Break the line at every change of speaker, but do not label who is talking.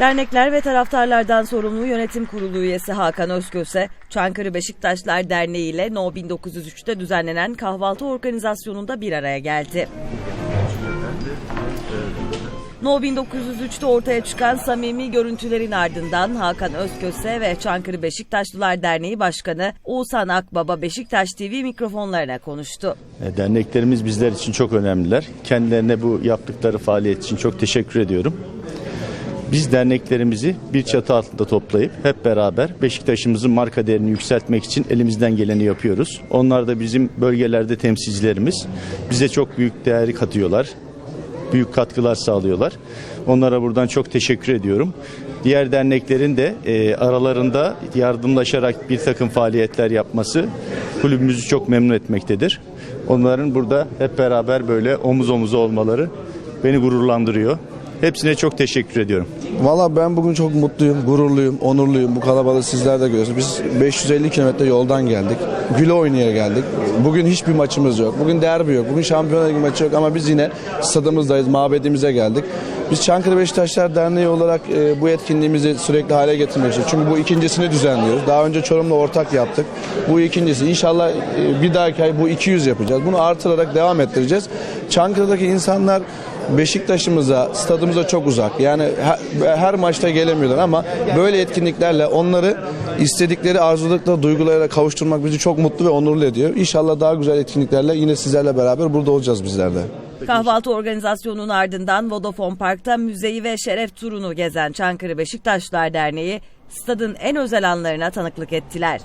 Dernekler ve taraftarlardan sorumlu yönetim kurulu üyesi Hakan Özköse, Çankırı Beşiktaşlar Derneği ile No 1903'te düzenlenen kahvaltı organizasyonunda bir araya geldi. No 1903'te ortaya çıkan samimi görüntülerin ardından Hakan Özköse ve Çankırı Beşiktaşlılar Derneği Başkanı Oğuzhan Akbaba Beşiktaş TV mikrofonlarına konuştu.
E, Derneklerimiz bizler için çok önemliler. Kendilerine bu yaptıkları faaliyet için çok teşekkür ediyorum. Biz derneklerimizi bir çatı altında toplayıp hep beraber Beşiktaş'ımızın marka değerini yükseltmek için elimizden geleni yapıyoruz. Onlar da bizim bölgelerde temsilcilerimiz. Bize çok büyük değeri katıyorlar. Büyük katkılar sağlıyorlar. Onlara buradan çok teşekkür ediyorum. Diğer derneklerin de e, aralarında yardımlaşarak bir takım faaliyetler yapması kulübümüzü çok memnun etmektedir. Onların burada hep beraber böyle omuz omuza olmaları beni gururlandırıyor. Hepsine çok teşekkür ediyorum.
Valla ben bugün çok mutluyum, gururluyum, onurluyum. Bu kalabalığı sizler de görüyorsunuz. Biz 550 kilometre yoldan geldik. Güle oynaya geldik. Bugün hiçbir maçımız yok. Bugün derbi yok. Bugün şampiyonlar ligi maçı yok ama biz yine stadımızdayız, mabedimize geldik. Biz Çankırı Beşiktaşlar Derneği olarak e, bu etkinliğimizi sürekli hale getirmek istiyoruz. Çünkü bu ikincisini düzenliyoruz. Daha önce Çorum'la ortak yaptık. Bu ikincisi. İnşallah e, bir dahaki ay bu 200 yapacağız. Bunu artırarak devam ettireceğiz. Çankırı'daki insanlar Beşiktaş'ımıza, stadımıza çok uzak. Yani her, her maçta gelemiyorlar ama böyle etkinliklerle onları istedikleri arzuladıkları duygulara kavuşturmak bizi çok mutlu ve onurlu ediyor. İnşallah daha güzel etkinliklerle yine sizlerle beraber burada olacağız bizler de.
Kahvaltı organizasyonunun ardından Vodafone Park'ta müzeyi ve şeref turunu gezen Çankırı Beşiktaşlar Derneği, stadın en özel anlarına tanıklık ettiler.